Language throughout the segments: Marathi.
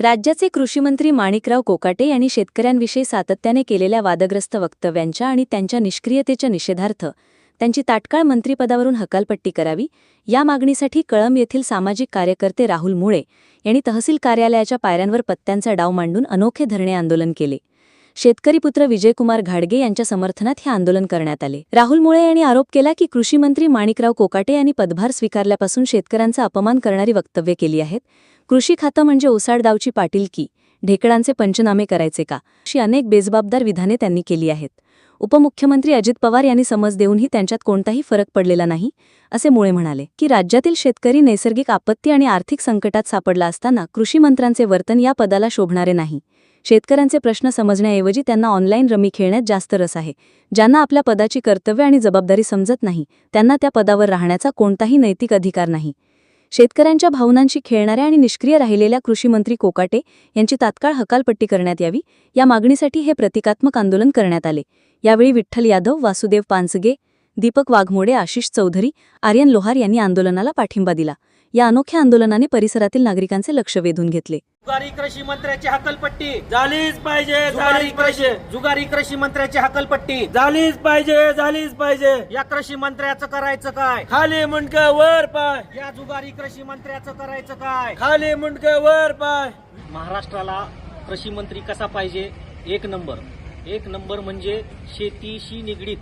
राज्याचे कृषीमंत्री माणिकराव कोकाटे यांनी शेतकऱ्यांविषयी सातत्याने केलेल्या वादग्रस्त वक्तव्यांच्या आणि त्यांच्या निष्क्रियतेच्या निषेधार्थ त्यांची तात्काळ मंत्रिपदावरून हकालपट्टी करावी या मागणीसाठी कळंब येथील सामाजिक कार्यकर्ते राहुल मुळे यांनी तहसील कार्यालयाच्या पायऱ्यांवर पत्त्यांचा डाव मांडून अनोखे धरणे आंदोलन केले. शेतकरी पुत्र विजयकुमार घाडगे यांच्या समर्थनात हे आंदोलन करण्यात आले. राहुल मुळे यांनी आरोप केला की कृषीमंत्री माणिकराव कोकाटे यांनी पदभार स्वीकारल्यापासून शेतकऱ्यांचा अपमान करणारी वक्तव्य केली आहेत कृषी खातं म्हणजे ओसाडदावची पाटीलकी ढेकळांचे पंचनामे करायचे का अशी अनेक बेजबाबदार विधाने त्यांनी केली आहेत. उपमुख्यमंत्री अजित पवार यांनी समज देऊनही त्यांच्यात कोणताही फरक पडलेला नाही असे मुळे म्हणाले की राज्यातील शेतकरी नैसर्गिक आपत्ती आणि आर्थिक संकटात सापडला असताना कृषीमंत्र्यांचे वर्तन या पदाला शोभणारे नाही. शेतकऱ्यांचे प्रश्न समजण्याऐवजी त्यांना ऑनलाईन रमी खेळण्यात जास्त रस आहे. ज्यांना आपल्या पदाची कर्तव्य आणि जबाबदारी समजत नाही त्यांना त्या पदावर राहण्याचा कोणताही नैतिक अधिकार नाही. शेतकऱ्यांच्या भावनांशी खेळणाऱ्या आणि निष्क्रिय राहिलेल्या कृषीमंत्री कोकाटे यांची तात्काळ हकालपट्टी करण्यात यावी. या मागणीसाठी हे प्रतिकात्मक आंदोलन करण्यात आले. यावेळी विठ्ठल यादव वासुदेव पानसगे दीपक वाघमोडे आशिष चौधरी आर्यन लोहार यांनी आंदोलनाला पाठिंबा दिला. या अनोख्या आंदोलनाने परिसरातील नागरिकांचे लक्ष वेधून घेतले. जुगारी कृषी मंत्र्याची हकलपट्टी झालीच पाहिजे जुगारी झालीच पाहिजे. कृषी जुगारी कृषी मंत्र्याची हकलपट्टी झालीच पाहिजे झालीच पाहिजे. या कृषी मंत्र्याचं करायचं काय? खाली मुंडक वर पाय. या जुगारी कृषी मंत्र्याचं करायचं काय? खाली मुंडक वर पाय. महाराष्ट्राला कृषी मंत्री कसा पाहिजे? एक नंबर. एक नंबर म्हणजे शेतीशी निगडीत.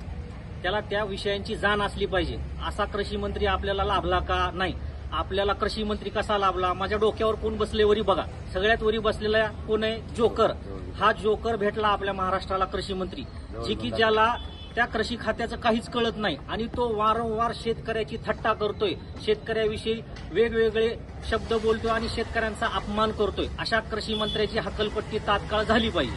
त्याला त्या विषयांची जाण असली पाहिजे. असा कृषी मंत्री आपल्याला लाभला का? नाही. आपल्याला कृषी मंत्री कसा लाभला? माझ्या डोक्यावर कोण बसले वरी बघा. सगळ्यात वरी बसलेला कोण आहे? जोकर. हा जोकर भेटला आपल्या महाराष्ट्राला कृषी मंत्री. जे की ज्याला त्या कृषी खात्याचं काहीच कळत नाही. आणि तो वारंवार शेतकऱ्याची थट्टा करतोय. शेतकऱ्याविषयी वेगवेगळे शब्द बोलतोय आणि शेतकऱ्यांचा अपमान करतोय. अशा कृषी मंत्र्याची हकलपट्टी तात्काळ झाली पाहिजे.